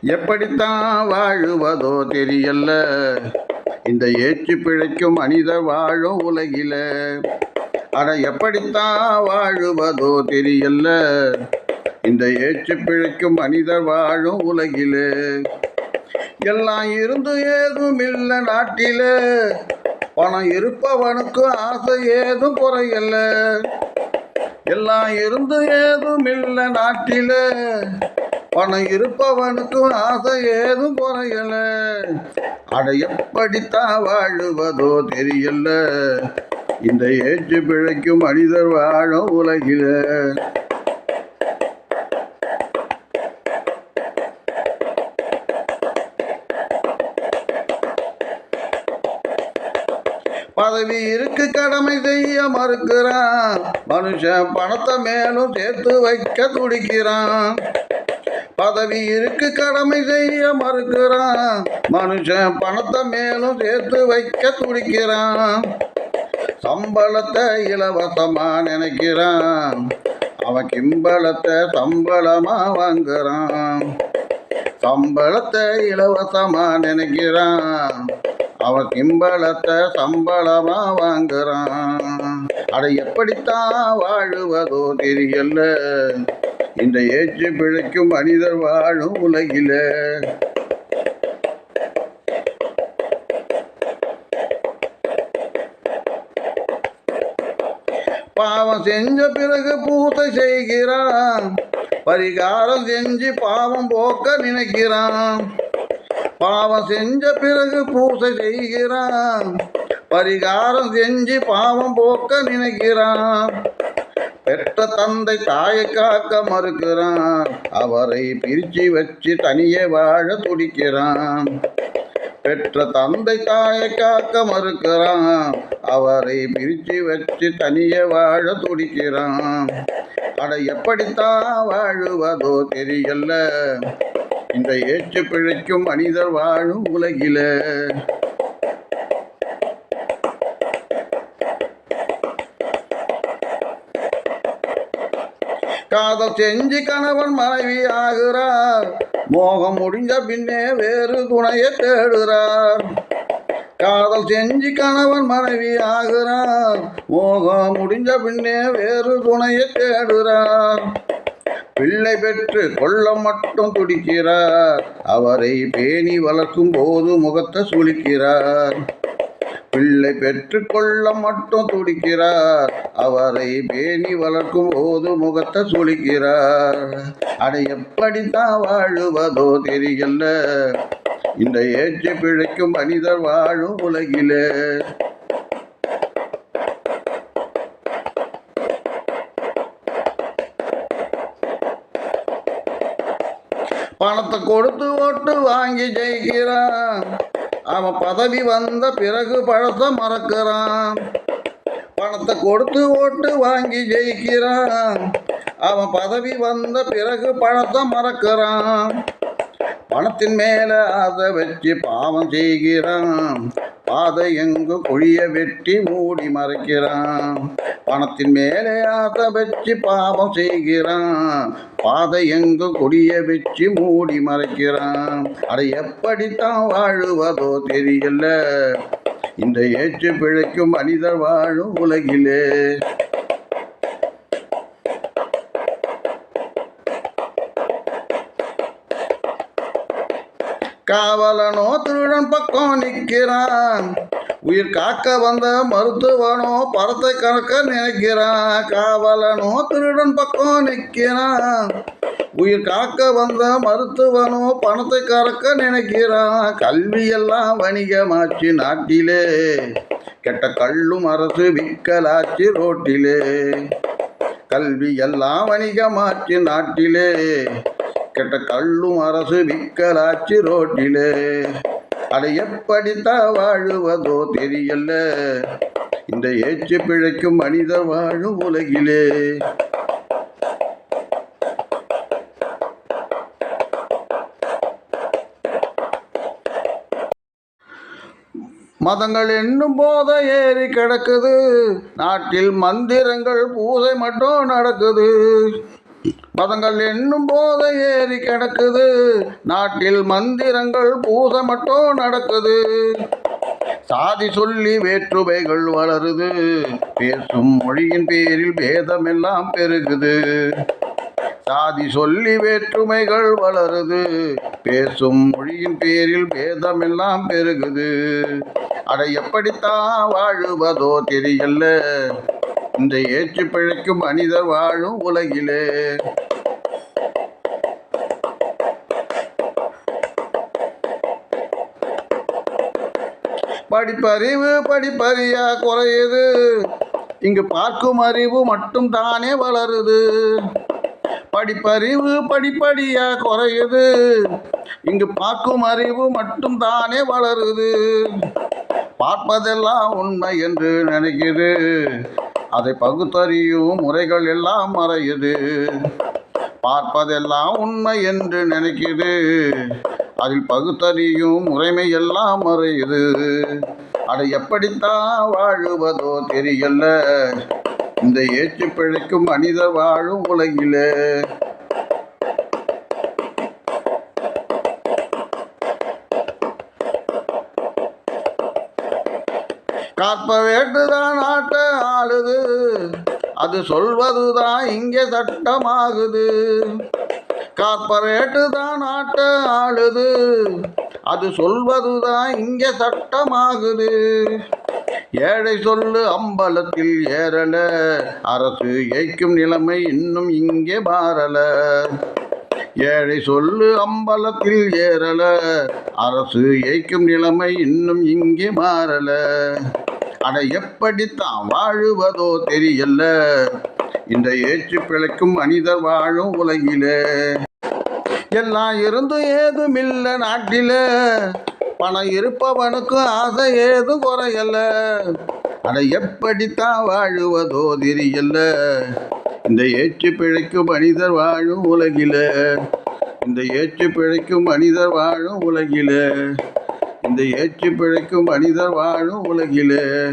எப்படித்தான் வாழுவதோ தெரியல இந்த ஏற்றி பிழைக்கும் மனிதர் வாழும் உலகில. அட எப்படித்தான் வாழுவதோ தெரியல இந்த ஏற்றி பிழைக்கும் மனிதர் வாழும் உலகில. எல்லாம் இருந்து ஏதும் இல்லை நாட்டில. பணம் இருப்பவனுக்கு ஆசை ஏதும் குறையல எல்லாம் இருந்து ஏதும் இல்லை நாட்டில. பணம் இருப்பவனுக்கும் ஆசை ஏதும் குறையல. அட எப்படித்தான் வாழுவதோ தெரியல. இந்த ஏற்று பிழைக்கும் மனிதர் வாழும் உலகில. பதவி இருக்கு கடமை செய்ய மறுக்கிறான். மனுஷன் பணத்தை மேலும் சேர்த்து வைக்க துடிக்கிறான். பதவி இருக்கு கடமை செய்ய மறுக்கிறான் மனுஷன் பணத்தை மேலும் சேர்த்து வைக்க துடிக்கிறான். சம்பளத்தை இலவசமா நினைக்கிறான். அவன் கிம்பளத்தை சம்பளமா வாங்குறான். சம்பளத்தை இலவசமா நினைக்கிறான். அவன் கிம்பளத்தை சம்பளமா வாங்குறான். அதை எப்படித்தான் வாழுவதோ தெரியல. இந்த ஏற்றி பிழைக்கும் மனிதர் வாழும் உலகில. பாவம் செஞ்ச பிறகு பூசை செய்கிறான். பரிகாரம் செஞ்சு பாவம் போக்க நினைக்கிறான். பாவம் செஞ்ச பிறகு பூசை செய்கிறான். பரிகாரம் செஞ்சு பாவம் போக்க நினைக்கிறான். பெற்ற தந்தை தாயை காக்க மறுக்கிறான். அவரை பிரிச்சு வச்சு தனியே வாழ துடிக்கிறான். பெற்ற தந்தை தாயை காக்க மறுக்கிறான். அவரை பிரிச்சு வச்சு தனியே வாழ துடிக்கிறான். அட எப்படித்தான் வாழுவதோ தெரியல. இந்த ஏற்று பிழைக்கும் மனிதர் வாழும் உலகில. காதல் செஞ்சு கணவன் மனைவி ஆகிறார் மோகம் முடிஞ்ச பின்னே வேறு துணையை தேடுகிறார். காதல் செஞ்சு கணவன் மனைவி ஆகிறார் மோகம் முடிஞ்ச பின்னே வேறு துணையை தேடுகிறார். பிள்ளை பெற்று கொள்ள மட்டும் துடிக்கிறார். அவரை பேணி வளர்க்கும் போது முகத்தை சுளிக்கிறார். பிள்ளை பெற்று கொள்ள மட்டும் துடிக்கிறார். அவரை பேணி வளர்க்கும் போது முகத்தை சுழிக்கிறார் அதை எப்படித்தான் வாழுவதோ தெரியல. இந்த ஏற்றி பிழைக்கும் மனிதர் வாழும் உலகிலே. பணத்தை கொடுத்து ஓட்டு வாங்கி ஜெயிக்கிறான். அவன் பதவி வந்த பிறகு பழத்தை மறக்கிறான். பணத்தை கொடுத்து ஓட்டு வாங்கி ஜெயிக்கிறான். அவன் பதவி வந்த பிறகு பணத்தை மறக்கிறான். பணத்தின் மேல அதை வச்சு பாவம் செய்கிறான். பாதை எங்கு குழிய வெட்டி மூடி மறைக்கிறான். பணத்தின் மேலே ஆசை வச்சு பாவம் செய்கிறான். பாதை எங்கு குடிய வச்சு மூடி மறைக்கிறான். அதை எப்படித்தான் வாழுவதோ தெரியல. இந்த ஏற்று பிழைக்கும் மனிதர் வாழும் உலகிலே. காவலனோ திருடன் பக்கம் நிற்கிறான். உயிர் காக்க வந்த மருத்துவனோ படத்தை கணக்க நினைக்கிறான். காவலனோ திருடன் பக்கம் நிற்கிறான். உயிர் காக்க வந்த மருத்துவனோ பணத்தை கறக்க நினைக்கிறான். கல்வியெல்லாம் வணிகமாச்சு நாட்டிலே. கெட்ட கள்ளும் அரசு விக்கலாச்சு ரோட்டிலே. கல்வி எல்லாம் வணிகமாச்சு நாட்டிலே. கெட்ட கள்ளும் அரசு விக்கலாச்சு ரோட்டிலே. அதை எப்படித்தான் வாழுவதோ தெரியல. இந்த ஏச்சு பிழைக்கும் மனிதர் வாழும் உலகிலே. மதங்கள் என்னும் போத ஏறி கிடக்குது. நாட்டில் மந்திரங்கள் பூஜை மட்டும் நடக்குது. மதங்கள் என்னும் போத ஏறி கிடக்குது. நாட்டில் மந்திரங்கள் பூசை மட்டும் நடக்குது. சாதி சொல்லி வேற்றுமைகள் வளருது. பேசும் மொழியின் பேரில் பேதம் எல்லாம் பெருகுது. சாதி சொல்லி வேற்றுமைகள் வளருது. பேசும் மொழியின் பேரில் பேதம் எல்லாம் பெருகுது. அட எப்படித்தான் வாழுவதோ தெரியல. இந்த ஏற்றி பிழைக்கும் மனிதர் வாழும் உலகிலே. படிப்பறிவு படிப்பறியா குறையுது. இங்கு பார்க்கும் அறிவு மட்டும் தானே வளருது. படிப்பறிவு படிப்படியா குறையுது. இங்கு பார்க்கும் அறிவு மட்டும் தானே வளருது. பார்ப்பதெல்லாம் உண்மை என்று நினைக்குது. அதை பகுத்தறியும் முறைகள் எல்லாம் மறையுது. பார்ப்பதெல்லாம் உண்மை என்று நினைக்குது. அதில் பகுத்தறியும் முறைமை எல்லாம் மறையுது. அதை எப்படித்தான் வாழுவதோ தெரியல. இந்த ஏற்று பிழைக்கும் மனிதர் வாழும் உலகிலே. கார்பரேட்டுதான் ஆட்ட ஆளுது அது சொல்வதுதான் இங்கே சட்டமாகுது. கார்பரேட்டு தான் ஆட்ட ஆளுது அது சொல்வதுதான் இங்கே சட்டமாகுது. ஏழை சொல்லு அம்பலத்தில் ஏறல. அரசு ஏய்க்கும் நிலைமை இன்னும் இங்கே மாறல. ஏழை சொல்லு அம்பலத்தில் ஏறல. அரசு ஏய்க்கும் நிலைமை இன்னும் இங்கே மாறல. அட எப்படித்தான் வாழுவதோ தெரியல. இந்த ஏற்று பிழைக்கும் மனிதர் வாழும் உலகிலே. எல்லாம் இருந்தும் ஏதுமில்ல நாட்டில. பணம் இருப்பவனுக்கும் ஆசை ஏதும் குறையல. அட எப்படித்தான் வாழுவதோ தெரியல. இந்த ஏற்றி பிழைக்கும் மனிதர் வாழும் உலகில. இந்த ஏற்றி பிழைக்கும் மனிதர் வாழும் உலகில. இந்த ஏற்றி பிழைக்கும் மனிதர் வாழும் உலகிலே.